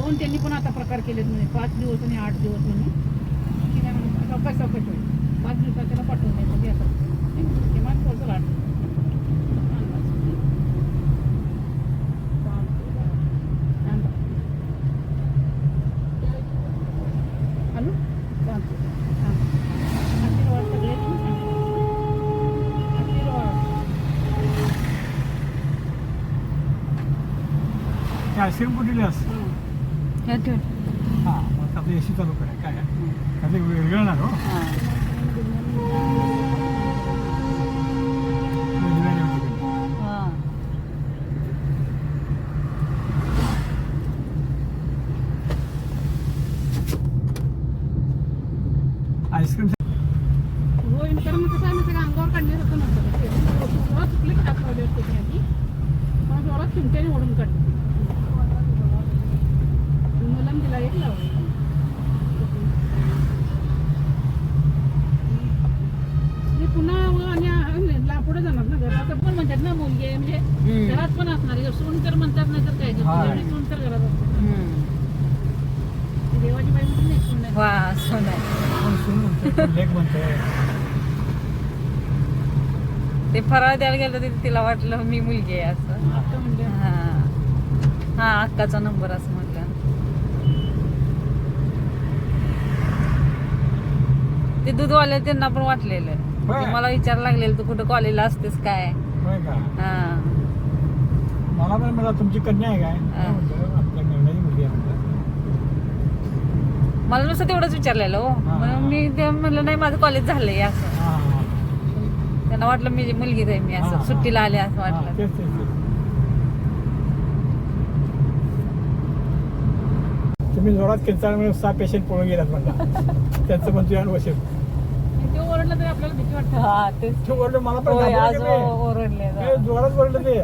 दोन त्यांनी पण आता प्रकार केलेत म्हणे. पाच दिवस आणि आठ दिवस म्हणून की नाही म्हणून चौकश चौकश होईल. पाच दिवसात त्याला पाठवून द्यायचं कधी असं किमान थोडंसं लाट हॅलो? चालतं हां सगळे आशीर्वाद काय आईस्क्रीम कुठली हां हे ठेव. हा मग आपली एसी चालू करा काय काय ते वेगळं हो हा. हा. आईस्क्रीम होय कारण मग कसं आहे ना सगळं अंगावर काढण्यासारखं नसतं ते. जोरात चुकले की हात लावले असते आधी मग जोरात चिमट्याने ओढून काढते ना घरात पण म्हणतात ना मुलगी आहे म्हणजे. घरात पण असणार आहे. सून तर म्हणतात नाही तर काय. करतो सून तर घरात असते हम्म. देवाची बाई म्हणून नाही सून वा असं सून ते फराळ द्यायला गेलं तर तिला वाटलं मी मुलगी आहे असं. आता म्हणजे हा. हा अक्काचा नंबर असं म्हटलं ते दूधवाले त्यांना पण वाटलेलं होय. ते मला विचारायला लागलेलं तू कुठं कॉलेजला असतेस काय होय का हा मला पण मला तुमची कन्या आहे काय हा. आपल्या मुलगी आहे मला नुसतं तेवढंच विचारलेलं हो हा. म्हणून मी ते म्हणलं नाही माझं कॉलेज झालंय असं हा, हा, त्यांना वाटलं मी मुलगीच आहे मी हा, असं हा. सुट्टीला आले असं हा. वाटलं तेच तेच तेच. तुम्ही जोरात किंचाळ म्हणून सहा पेशंट पळून गेलात म्हणला त्यांचं पण तुझ्या वशील ओरडलं तरी आपल्याला भीती वाटते. हा तेच. ते ओरडलं मला पण होय घाबरलं आज की नाही. ओरडले जोरात ओरडलं ते.